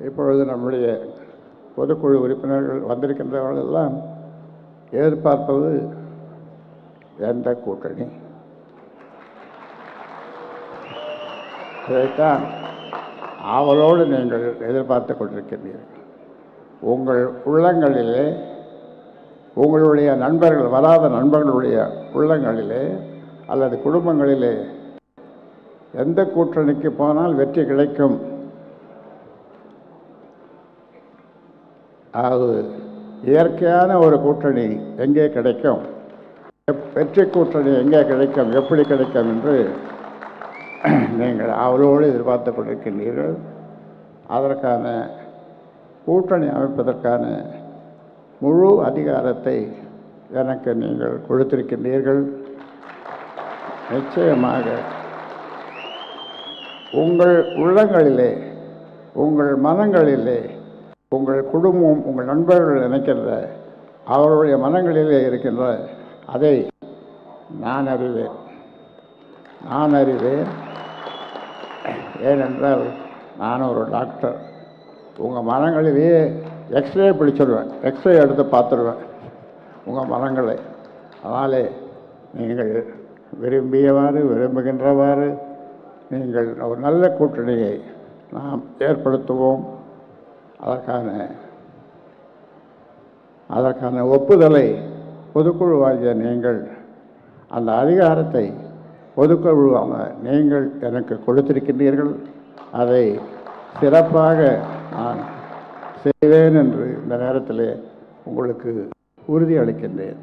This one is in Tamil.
இப்பொழுது நம்முடைய பொதுக்குழு உறுப்பினர்கள் வந்திருக்கின்றவர்களெல்லாம் எதிர்பார்ப்பது எந்த கூட்டணி? இதைத்தான் ஆவலோடு நீங்கள் எதிர்பார்த்து கொண்டிருக்கின்றீர்கள். உங்கள் உள்ளங்களிலே உங்களுடைய நண்பர்கள் வராத நண்பர்களுடைய உள்ளங்களிலே அல்லது குடும்பங்களிலே எந்த கூட்டணிக்கு போனால் வெற்றி கிடைக்கும் அது இயற்கையான ஒரு கூட்டணி எங்கே கிடைக்கும்? வெற்றி கூட்டணி எங்கே கிடைக்கும்? எப்படி கிடைக்கும் என்று நீங்கள் அவளோடு எதிர்பார்த்து கொண்டிருக்கின்றீர்கள். அதற்கான கூட்டணி அமைப்பதற்கான முழு அதிகாரத்தை எனக்கு நீங்கள் கொடுத்திருக்கின்றீர்கள். நிச்சயமாக உங்கள் உள்ளங்களிலே உங்கள் மனங்களிலே உங்கள் குடும்பம் உங்கள் நண்பர்கள் நினைக்கின்ற அவருடைய மனங்களிலே இருக்கின்ற அதை நான் அறிவேன். நான் அறிவேன். ஏனென்றால் நான் ஒரு டாக்டர் உங்கள் மனங்களிலேயே எக்ஸ்ரே பிடிச்சிடுவேன். எக்ஸ்ரே எடுத்து பார்த்துடுவேன். உங்கள் மனங்களை. அதனாலே நீங்கள் விரும்பியவாறு விரும்புகின்றவாறு நீங்கள் ஒரு நல்ல கூட்டணியை நாம் ஏற்படுத்துவோம். அதற்கான அதற்கான ஒப்புதலை பொதுக்குழுவாகிய நீங்கள் அந்த அதிகாரத்தை பொதுக்குழுவாக நீங்கள் எனக்கு கொடுத்திருக்கின்றீர்கள். அதை சிறப்பாக நான் செய்வேன் என்று இந்த நேரத்தில் உங்களுக்கு உறுதி அளிக்கின்றேன்